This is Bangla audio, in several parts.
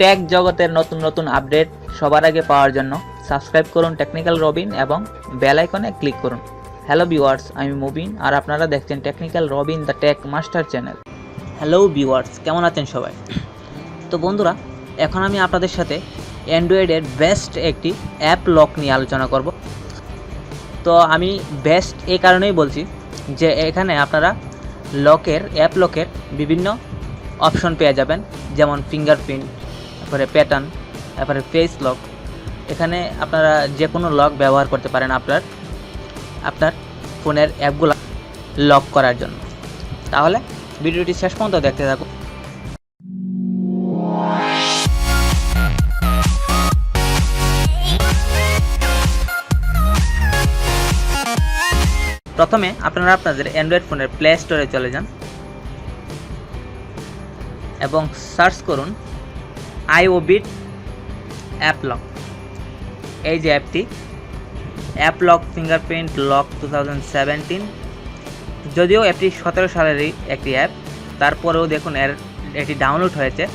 টেক জগতের নতুন নতুন আপডেট সবার আগে পাওয়ার জন্য সাবস্ক্রাইব করুন টেকনিক্যাল রবিন এবং বেল আইকনে ক্লিক করুন। হ্যালো ভিউয়ার্স আমি মুবিন আর আপনারা দেখছেন technical Robin the tech master channel hello viewers কেমন আছেন সবাই? তো বন্ধুরা, এখন আমি আপনাদের সাথে অ্যান্ড্রয়েডের বেস্ট একটি অ্যাপ লক নিয়ে আলোচনা করব। তো আমি বেস্ট এই কারণেই বলছি যে এখানে আপনারা লকের অ্যাপ লকের বিভিন্ন অপশন পেয়ে যাবেন, যেমন ফিঙ্গারপ্রিন্ট তারপরে প্যাটার্ন তারপরে ফেস লক এখানে আপনারা যে কোনো লক ব্যবহার করতে পারেন আপনার আপনার ফোনের অ্যাপগুলো লক করার জন্য। তাহলে ভিডিওটি শেষ পর্যন্ত দেখতে থাকুন। প্রথমে আপনারা আপনাদের অ্যান্ড্রয়েড ফোনের প্লে স্টোরে চলে যান এবং সার্চ করুন আইওবিট অ্যাপ লক এই যে অ্যাপটি app lock fingerprint lock too যদিও অ্যাপটি সতেরো সালেরই একটি অ্যাপ, তারপরেও দেখুন এর, এটি ডাউনলোড হয়েছে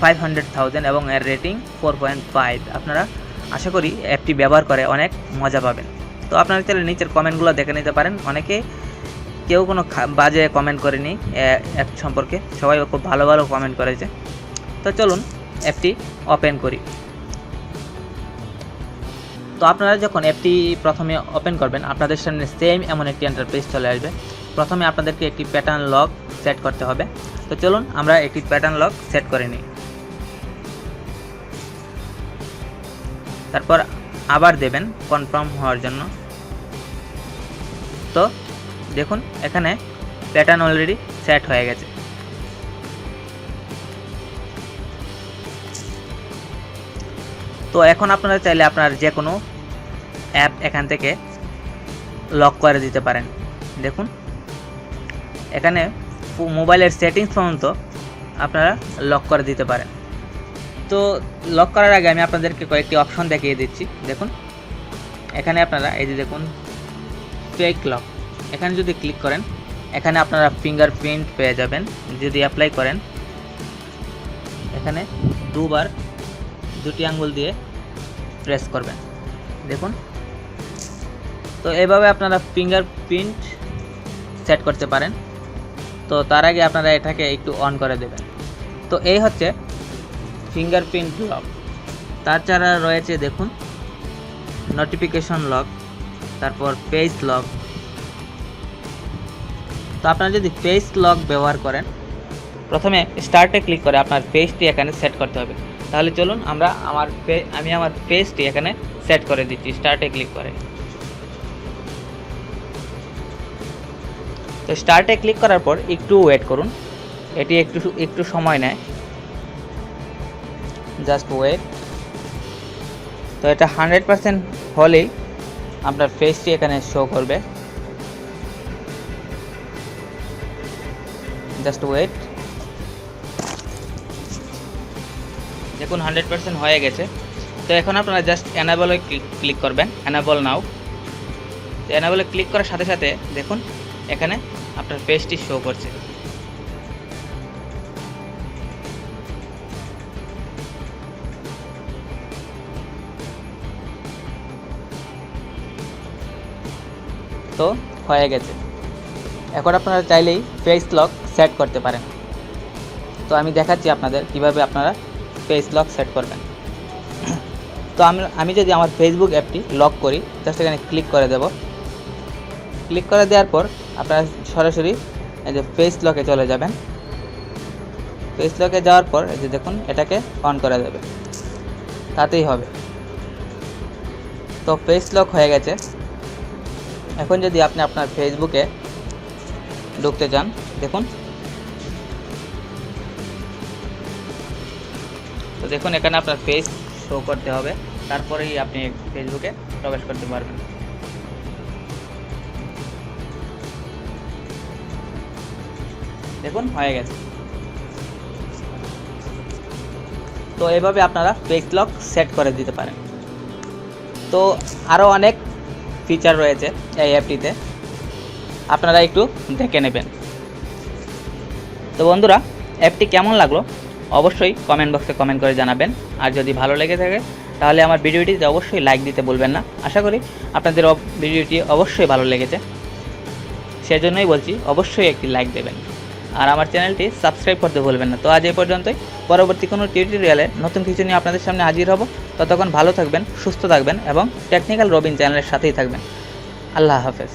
ফাইভ হান্ড্রেড থাউজেন্ড এবং এর রেটিং ফোর পয়েন্ট ফাইভ আপনারা আশা করি অ্যাপটি ব্যবহার করে অনেক মজা পাবেন। তো আপনারা চাইলে নিচের কমেন্টগুলো দেখে নিতে পারেন। অনেকে কেউ কোনো বাজে কমেন্ট করেনি অ্যা- অ্যাপ সম্পর্কে। সবাই খুব ভালো ভালো কমেন্ট করেছে। তো চলুন অ্যাপটি ওপেন করি। তো আপনারা যখন অ্যাপটি প্রথমে ওপেন করবেন, আপনাদের সামনে সেম এমন একটি ইন্টারফেস চলে আসবে। প্রথমে আপনাদেরকে একটি প্যাটার্ন লক সেট করতে হবে। তো চলুন, আমরা একটি প্যাটার্ন লক সেট করে নিই। তারপর আবার দেবেন কনফার্ম হওয়ার জন্য। তো দেখুন, এখানে প্যাটার্ন অলরেডি সেট হয়ে গেছে। তো এখন আপনারা চাইলে আপনার যে কোনো অ্যাপ এখান থেকে লক করে দিতে পারেন। দেখুন, এখানে মোবাইলের সেটিংস পর্যন্ত আপনারা লক করে দিতে পারেন। তো লক করার আগে আমি আপনাদেরকে কয়েকটি অপশন দেখিয়ে দিচ্ছি। দেখুন, এখানে আপনারা, এই যে দেখুন ফেক লক এখানে যদি ক্লিক করেন, এখানে আপনারা ফিঙ্গারপ্রিন্ট পেয়ে যাবেন। যদি অ্যাপ্লাই করেন, এখানে দুবার দুটি আঙ্গুল দিয়ে প্রেস করবেন। দেখুন। তো এভাবে আপনারা ফিঙ্গারপ্রিন্ট সেট করতে পারেন। তো তার আগে আপনারা এটাকে একটু অন করে দেবেন। তো এই হচ্ছে ফিঙ্গারপ্রিন্ট লক তাছাড়া রয়েছে, দেখুন নোটিফিকেশন লক তারপর পেজ লক তো আপনারা যদি পেজ লক ব্যবহার করেন, প্রথমে স্টার্টে ক্লিক করে আপনার পেজটি এখানে সেট করতে হবে। তাহলে চলুন আমরা আমার আমি আমার পেজটি এখানে সেট করে দিচ্ছি স্টার্টে ক্লিক করে। তো স্টার্টে ক্লিক করার পর একটু ওয়েট করুন, এটি একটু একটু সময় নেয়। জাস্ট ওয়েট তো এটা হান্ড্রেড পার্সেন্ট হলেই আপনার ফেসটি এখানে শো করবে। জাস্ট ওয়েট দেখুন হান্ড্রেড পার্সেন্ট হয়ে গেছে। তো এখন আপনারা জাস্ট অ্যানাবলে ক্লিক করবেন। অ্যানাবল নাও তো অ্যানাবলে ক্লিক করার সাথে সাথে দেখুন, এখানে আপনার পেজটি শো করছে। তো হয়ে গেছে। এখন আপনারা চাইলেই ফেস লক সেট করতে পারেন। তো আমি দেখাচ্ছি আপনাদের কীভাবে আপনারা ফেস লক সেট করবেন। তো আমি আমি যদি আমার ফেসবুক অ্যাপটি লক করি জাস্ট এখানে ক্লিক করে দেব। ক্লিক করে দেওয়ার পর আপনারা সরাসরি এই যে ফেস লকে চলে যাবেন। ফেস লকে যাওয়ার পর এই যে দেখুন, এটাকে অন করে দেবে। তাতেই হবে। তো ফেস লক হয়ে গেছে। এখন যদি আপনি আপনার ফেসবুকে ঢুকতে চান, দেখুন দেখুন, এখানে আপনার ফেস শো করতে হবে। তারপরেই আপনি ফেসবুকে প্রবেশ করতে পারবেন। দেখুন, হয়ে গেছে। তো এভাবে আপনারা ফেস লক সেট করে দিতে পারেন। তো আরও অনেক ফিচার রয়েছে এই অ্যাপটিতে আপনারা একটু দেখে নেবেন। তো বন্ধুরা অ্যাপটি কেমন লাগল? অবশ্যই কমেন্ট বক্সে কমেন্ট করে জানাবেন। আর যদি ভালো লেগে থাকে, তাহলে আমার ভিডিওটিতে অবশ্যই লাইক দিতে বলবেন না। আশা করি আপনাদের ভিডিওটি অবশ্যই ভালো লেগেছে। সেজন্যই বলছি, অবশ্যই একটি লাইক দেবেন। আর আমার চ্যানেলটি সাবস্ক্রাইব করতে ভুলবেন না। তো আজ এই পর্যন্তই। পরবর্তী কোনো টিউটোরিয়ালে নতুন কিছু নিয়ে আপনাদের সামনে হাজির হব। ততক্ষণ ভালো থাকবেন, সুস্থ থাকবেন এবং টেকনিক্যাল রবিন চ্যানেলের সাথেই থাকবেন। আল্লাহ হাফেজ।